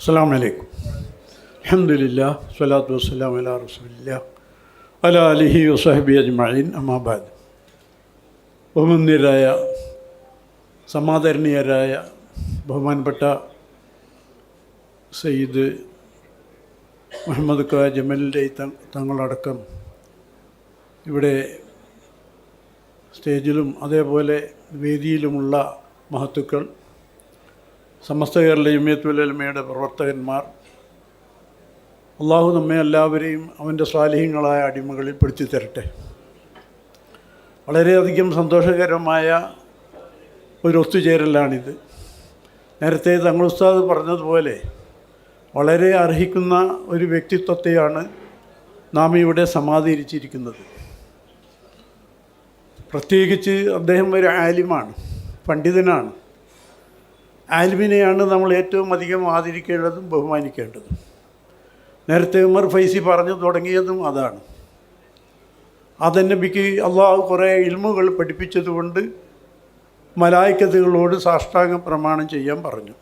അസ്സാം വലൈക്കും അലഹമില്ല സ്വലാത്തു വസ്സലാം അല റസൂലില്ല അല അലിഹി വസഹബി അജ്മീൻ അമാബാദ് ബഹുമന്യരായ സമാദരണീയരായ ബഹുമാനപ്പെട്ട സയ്യിദ് മുഹമ്മദ് ക ജമലിന്റെ തങ്ങളടക്കം ഇവിടെ സ്റ്റേജിലും അതേപോലെ വേദിയിലുമുള്ള മഹത്തുക്കൾ സമസ്ത കേരള ജമിയത്തുലമയുടെ പ്രവർത്തകന്മാർ. അള്ളാഹു നമ്മെ എല്ലാവരെയും അവന്റെ സ്വാലിഹ്യങ്ങളായ അടിമകളിൽ പെടുത്തി തരട്ടെ വളരെയധികം സന്തോഷകരമായ ഒരു ഒത്തുചേരലാണിത്. നേരത്തെ തങ്ങൾ ഉസ്താദ് പറഞ്ഞതുപോലെ വളരെ അർഹിക്കുന്ന ഒരു വ്യക്തിത്വത്തെയാണ് നാം ഇവിടെ സമാധീരിച്ചിരിക്കുന്നത് പ്രത്യേകിച്ച് അദ്ദേഹം ഒരു ആലിമാണ് പണ്ഡിതനാണ്. ആലിമിനെയാണ് നമ്മൾ ഏറ്റവും അധികം ആദരിക്കേണ്ടതും ബഹുമാനിക്കേണ്ടതും. നേരത്തെ ഉമർ ഫൈസി പറഞ്ഞു തുടങ്ങിയതും അതാണ്. അതന്നബിക്ക് അള്ളാഹു കുറേ ഇൽമുകൾ പഠിപ്പിച്ചതുകൊണ്ട് മലായിക്കത്തുകളോട് സാഷ്ടാംഗ പ്രമാണം ചെയ്യാൻ പറഞ്ഞു.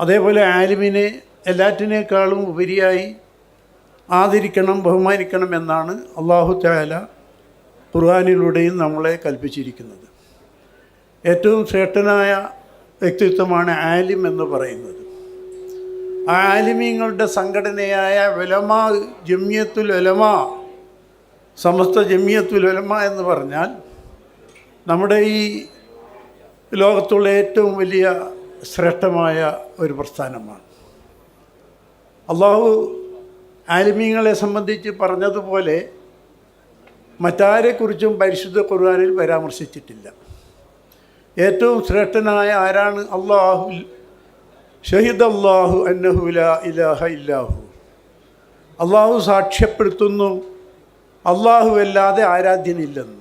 അതേപോലെ ആലിമിനെ എല്ലാറ്റിനേക്കാളും ഉപരിയായി ആദരിക്കണം ബഹുമാനിക്കണം എന്നാണ് അള്ളാഹു താല ഖുർആാനിലൂടെയും നമ്മളെ കൽപ്പിച്ചിരിക്കുന്നത്. ഏറ്റവും ശ്രേഷ്ഠനായ വ്യക്തിത്വമാണ് ആലിം എന്ന് പറയുന്നത്. ആലിമീങ്ങളുടെ സംഘടനയായ വലമ ജമ്യത്തുൽ ഉലമ സമസ്ത ജമ്യത്തുൽ ഉലമ എന്ന് പറഞ്ഞാൽ നമ്മുടെ ഈ ലോകത്തുള്ള ഏറ്റവും വലിയ ശ്രേഷ്ഠമായ ഒരു പ്രസ്ഥാനമാണ്. അള്ളാഹു ആലിമീങ്ങളെ സംബന്ധിച്ച് പറഞ്ഞതുപോലെ മറ്റാരെക്കുറിച്ചും പരിശുദ്ധ ഖുർആാനിൽ പരാമർശിച്ചിട്ടില്ല. ഏറ്റവും ശ്രേഷ്ഠനായ ആരാണ്? അള്ളാഹു ഷഹിദ് അള്ളാഹു അന്നഹുല ഇലാഹ ഇല്ലാഹു. അള്ളാഹു സാക്ഷ്യപ്പെടുത്തുന്നു. അല്ലാതെ ആരാധ്യനില്ലെന്ന്.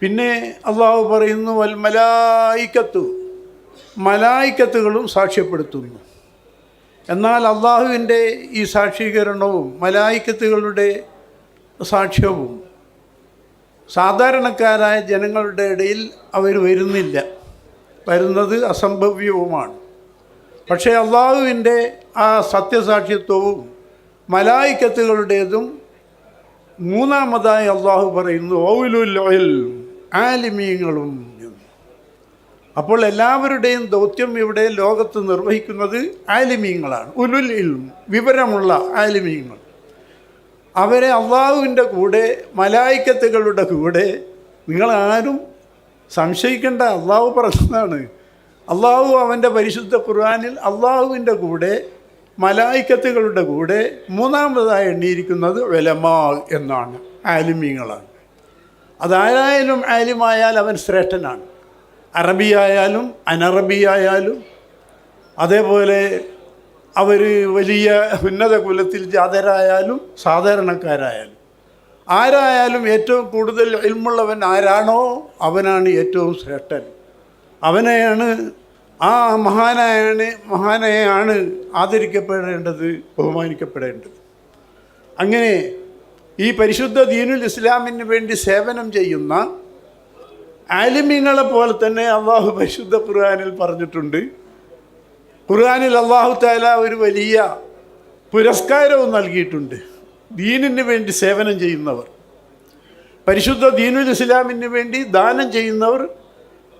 പിന്നെ അള്ളാഹു പറയുന്നു വൽ മലായിക്കത്തു. മലായിക്കത്തുകളും സാക്ഷ്യപ്പെടുത്തുന്നു. എന്നാൽ അള്ളാഹുവിന്റെ ഈ സാക്ഷീകരണവും മലായിക്കത്തുകളുടെ സാക്ഷ്യവും സാധാരണക്കാരായ ജനങ്ങളുടെ ഇടയിൽ അവർ വരുന്നില്ല. വരുന്നത് അസംഭവ്യവുമാണ്. പക്ഷേ അള്ളാഹുവിന്റെ ആ സത്യസാക്ഷിത്വവും മലായിക്കത്തുകളുടേതും മൂന്നാമതായി അള്ളാഹു പറയുന്നു ഓവിലുൽ ആലിമീങ്ങളും. അപ്പോൾ എല്ലാവരുടെയും ദൗത്യം ഇവിടെ ലോകത്ത് നിർവഹിക്കുന്നത് ആലിമീങ്ങളാണ്. ഉലുൽ ഇൽം വിവരമുള്ള ആലിമീങ്ങൾ. അവരെ അള്ളാഹുവിന്റെ കൂടെ മലായിക്കത്തുകളുടെ കൂടെ നിങ്ങളാരും സംശയിക്കേണ്ട. അള്ളാഹു പറഞ്ഞതാണ് അള്ളാഹു അവന്റെ പരിശുദ്ധ ഖുർആാനിൽ അള്ളാഹുവിന്റെ കൂടെ മലായിക്കത്തുകളുടെ കൂടെ മൂന്നാമതായി എണ്ണിയിരിക്കുന്നത് വെലമാ എന്നാണ്. ആലിമീങ്ങളാണ്. അതാരായാലും ആലിമായാൽ അവൻ ശ്രേഷ്ഠനാണ്. അറബിയായാലും അനറബിയായാലും അതേപോലെ അവർ വലിയ ഉന്നത കുലത്തിൽ ജാതരായാലും സാധാരണക്കാരായാലും. ആരായാലും ഏറ്റവും കൂടുതൽ ഇൽമുള്ളവൻ ആരാണോ അവനാണ് ഏറ്റവും ശ്രേഷ്ഠൻ. അവനെയാണ് ആ മഹാനായാണ് മഹാനെയാണ് ആദരിക്കപ്പെടേണ്ടത് ബഹുമാനിക്കപ്പെടേണ്ടത്. അങ്ങനെ ഈ പരിശുദ്ധ ദീനുൽ ഇസ്ലാമിന് വേണ്ടി സേവനം ചെയ്യുന്ന ആലിമീങ്ങളെ പോലെ തന്നെ അള്ളാഹു പരിശുദ്ധ ഖുർആാനിൽ പറഞ്ഞിട്ടുണ്ട്. ഖുർആാനിൽ അള്ളാഹു താല ഒരു വലിയ പുരസ്കാരവും നൽകിയിട്ടുണ്ട്. ദീനിന് വേണ്ടി സേവനം ചെയ്യുന്നവർ. പരിശുദ്ധ ദീനുൽ ഇസ്ലാമിന് വേണ്ടി ദാനം ചെയ്യുന്നവർ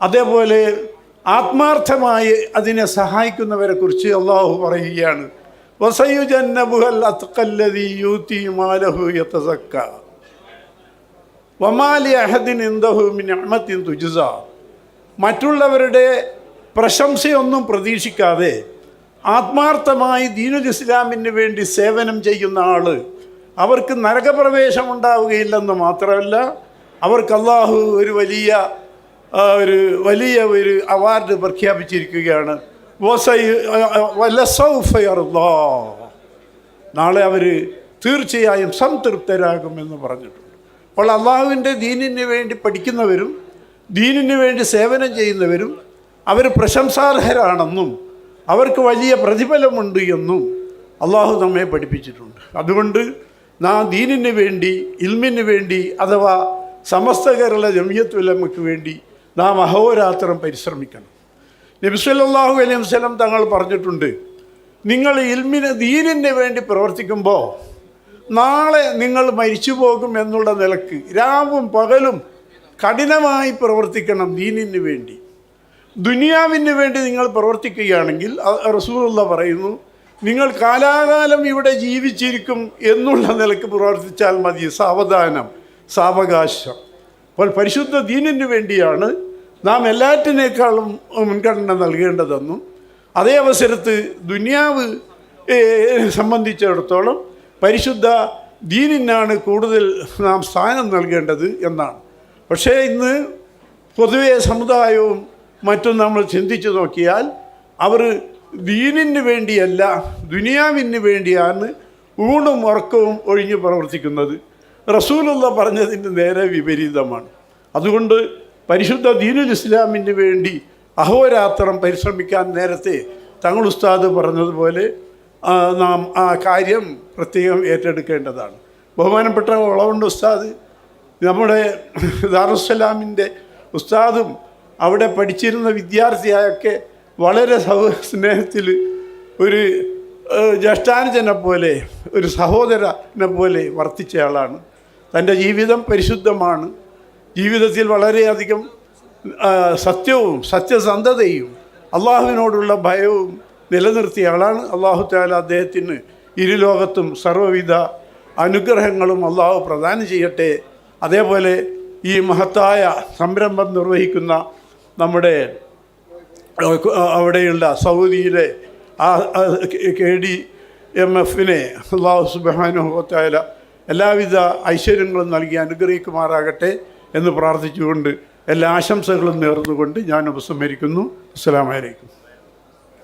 അതേപോലെ ആത്മാർത്ഥമായി അതിനെ സഹായിക്കുന്നവരെ കുറിച്ച് അള്ളാഹു പറയുകയാണ്. മാലഹു വമാലി മിൻ മറ്റുള്ളവരുടെ പ്രശംസയൊന്നും പ്രതീക്ഷിക്കാതെ ആത്മാർത്ഥമായി ദീനുൽ ഇസ്ലാമിന് വേണ്ടി സേവനം ചെയ്യുന്ന ആൾ അവർക്ക് നരകപ്രവേശം ഉണ്ടാവുകയില്ലെന്ന് മാത്രമല്ല അവർക്ക് അള്ളാഹു ഒരു വലിയ ഒരു വലിയ ഒരു അവാർഡ് പ്രഖ്യാപിച്ചിരിക്കുകയാണ്. നാളെ അവർ തീർച്ചയായും സംതൃപ്തരാകുമെന്ന് പറഞ്ഞിട്ടുണ്ട് അപ്പോൾ അള്ളാഹുവിന്റെ ദീനിന് വേണ്ടി പഠിക്കുന്നവരും ദീനിന് വേണ്ടി സേവനം ചെയ്യുന്നവരും അവർ പ്രശംസാർഹരാണെന്നും അവർക്ക് വലിയ പ്രതിഫലമുണ്ട് എന്നും അള്ളാഹു നമ്മെ പഠിപ്പിച്ചിട്ടുണ്ട്. അതുകൊണ്ട് നാം ദീനിന് വേണ്ടി ഇൽമിന് വേണ്ടി അഥവാ സമസ്ത കേരള ജമിയത്തുലമയ്ക്ക് വേണ്ടി നാം അഹോരാത്രം പരിശ്രമിക്കണം. നബിസ്വല്ലാഹു അലൈഹി വസ്ലം തങ്ങൾ പറഞ്ഞിട്ടുണ്ട് നിങ്ങൾ ഇൽമിന് ദീനിന് വേണ്ടി പ്രവർത്തിക്കുമ്പോൾ നാളെ നിങ്ങൾ മരിച്ചു പോകും എന്നുള്ള നിലയ്ക്ക് രാവും പകലും കഠിനമായി പ്രവർത്തിക്കണം ദീനിന് വേണ്ടി. ദുനിയാവിന് വേണ്ടി നിങ്ങൾ പ്രവർത്തിക്കുകയാണെങ്കിൽ റസൂലുള്ള പറയുന്നു നിങ്ങൾ കാലാകാലം ഇവിടെ ജീവിച്ചിരിക്കും എന്നുള്ള നിലയ്ക്ക് പ്രവർത്തിച്ചാൽ മതി. സാവധാനം സാവകാശം. അപ്പോൾ പരിശുദ്ധ ദീനിന് വേണ്ടിയാണ് നാം എല്ലാറ്റിനേക്കാളും മുൻഗണന നൽകേണ്ടതെന്നും അതേ അവസരത്ത് ദുനിയാവ് സംബന്ധിച്ചിടത്തോളം പരിശുദ്ധ ദീനിനാണ് കൂടുതൽ നാം സ്ഥാനം നൽകേണ്ടത് എന്നാണ്. പക്ഷേ ഇന്ന് പൊതുവെ സമുദായവും മറ്റും നമ്മൾ ചിന്തിച്ചു നോക്കിയാൽ അവർ ദീനിന് വേണ്ടിയല്ല ദുനിയാവിന് വേണ്ടിയാണ് ഊണും ഉറക്കവും ഒഴിഞ്ഞ് പ്രവർത്തിക്കുന്നത്. റസൂലുള്ള പറഞ്ഞതിന് നേരെ വിപരീതമാണ്. അതുകൊണ്ട് പരിശുദ്ധ ദീനുൽ ഇസ്ലാമിന് വേണ്ടി അഹോരാത്രം പരിശ്രമിക്കാൻ നേരത്തെ തങ്ങൾ ഉസ്താദ് പറഞ്ഞതുപോലെ നാം ആ കാര്യം പ്രത്യേകം ഏറ്റെടുക്കേണ്ടതാണ്. ബഹുമാനപ്പെട്ട ഉളവുണ്ട് ഉസ്താദ്. നമ്മുടെ ദാറുസലാമിന്റെ ഉസ്താദും അവിടെ പഠിച്ചിരുന്ന വിദ്യാർത്ഥിയായൊക്കെ വളരെ സഹ സ്നേഹത്തിൽ ഒരു ജ്യേഷ്ഠാനുജനെ പോലെ ഒരു സഹോദരനെ പോലെ വർത്തിച്ചയാളാണ് തന്റെ ജീവിതം പരിശുദ്ധമാണ്. ജീവിതത്തിൽ വളരെയധികം സത്യവും സത്യസന്ധതയും അള്ളാഹുവിനോടുള്ള ഭയവും നിലനിർത്തിയ ആളാണ്. അള്ളാഹു താല അദ്ദേഹത്തിന് ഇരുലോകത്തും സർവവിധ അനുഗ്രഹങ്ങളും അള്ളാഹു പ്രദാനം ചെയ്യട്ടെ. അതേപോലെ ഈ മഹത്തായ സംരംഭം നിർവഹിക്കുന്ന നമ്മുടെ അവിടെയുള്ള സൗദിയിലെ ആ കെ ഡി എം എഫിനെ അള്ളാഹു സുബാനുഭവത്തായ എല്ലാവിധ ഐശ്വര്യങ്ങളും നൽകി അനുഗ്രഹിക്കുമാറാകട്ടെ എന്ന് പ്രാർത്ഥിച്ചുകൊണ്ട് എല്ലാ ആശംസകളും നേർന്നുകൊണ്ട് ഞാൻ ഉപസംഹരിക്കുന്നു. അസ്സലാമലൈക്കും